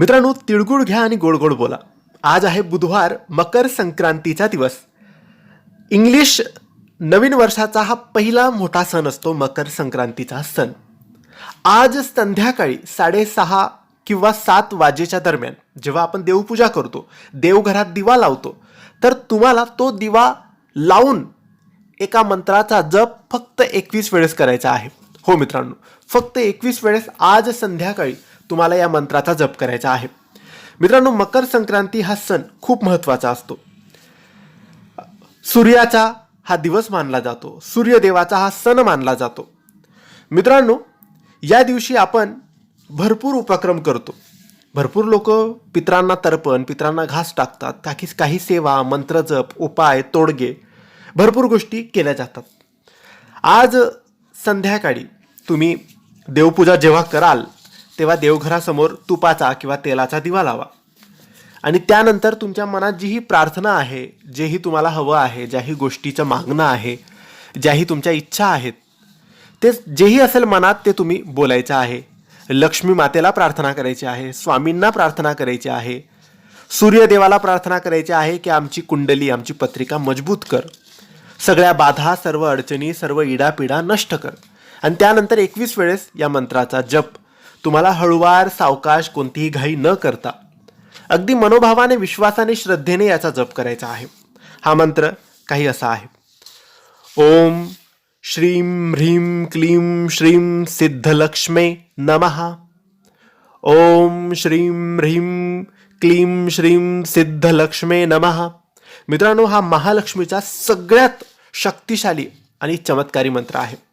मित्रांनो तिळगुळ घ्या आणि गोड गोड बोला. आज आहे बुधवार मकर संक्रांतीचा दिवस. इंग्लिश नवीन वर्षाचा हा पहिला मोठा सण असतो मकर संक्रांतीचा सण. आज संध्याकाळी साडेसहा किंवा सात वाजेच्या दरम्यान जेव्हा आपण देवपूजा करतो देवघरात दिवा लावतो तर तुम्हाला तो दिवा लावून एका मंत्राचा जप फक्त एकवीस वेळेस करायचा आहे. हो मित्रांनो फक्त एकवीस वेळेस आज संध्याकाळी तुम्हाला या मंत्राचा जप करायचा आहे. मित्रांनो मकर संक्रांती हा सण खूप महत्त्वाचा असतो. सूर्याचा हा दिवस मानला जातो. सूर्यदेवाचा हा सण मानला जातो. मित्रांनो या दिवशी आपण भरपूर उपक्रम करतो. भरपूर लोक पित्रांना तर्पण पित्रांना घास टाकतात काही काही सेवा मंत्रजप उपाय तोडगे भरपूर गोष्टी केल्या जातात. आज संध्याकाळी तुम्ही देवपूजा जेव्हा कराल तेव्हा देवघरासमोर तुपाचा किंवा तेलाचा दिवा लावा. आणि त्यानंतर तुमच्या मनात जी ही प्रार्थना आहे जेही तुम्हाला हवं आहे ज्याही गोष्टीचं मागणं आहे ज्याही तुमच्या इच्छा आहेत ते जेही असेल मनात ते तुम्ही बोलायचं आहे. लक्ष्मी मातेला प्रार्थना करायची आहे स्वामींना प्रार्थना करायची आहे सूर्यदेवाला प्रार्थना करायची आहे की आमची कुंडली आमची पत्रिका मजबूत कर. सगळ्या बाधा सर्व अडचणी सर्व इडापिडा नष्ट कर. आणि त्यानंतर एकवीस वेळेस या मंत्राचा जप तुम्हाला हळुवार सावकाश कोणतीही घाई न करता अगदी मनोभावाने विश्वासाने श्रद्धेने याचा जप करायचा आहे. हा मंत्र काही असा आहे. ओम श्रीं ह्रीं क्लीं श्रीं सिद्धलक्ष्मे नमः. ओम श्रीं ह्रीं क्लीं श्रीं सिद्धलक्ष्मे नमः. मित्रांनो हा महालक्ष्मीचा सगळ्यात शक्तिशाली आणि चमत्कारी मंत्र आहे.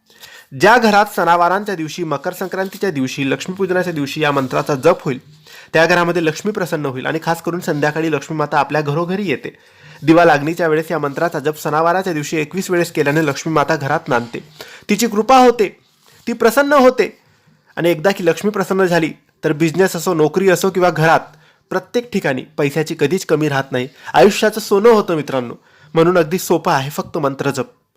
ज्या घरात सणावारांच्या दिवशी मकर संक्रांतीच्या दिवशी लक्ष्मीपूजनाच्या दिवशी या मंत्राचा जप होईल त्या घरामध्ये लक्ष्मी प्रसन्न होईल आणि खास करून संध्याकाळी लक्ष्मी माता आपल्या घरोघरी येते. दिवा लागणीच्या वेळेस या मंत्राचा जप सणावाराच्या दिवशी एकवीस वेळेस केल्याने लक्ष्मी माता घरात नांदते. तिची कृपा होते. ती प्रसन्न होते. आणि एकदा की लक्ष्मी प्रसन्न झाली तर बिझनेस असो नोकरी असो किंवा घरात प्रत्येक ठिकाणी पैशाची कधीच कमी राहत नाही. आयुष्याचं सोनं होतं मित्रांनो. म्हणून अगदी सोपं आहे फक्त मंत्र जप.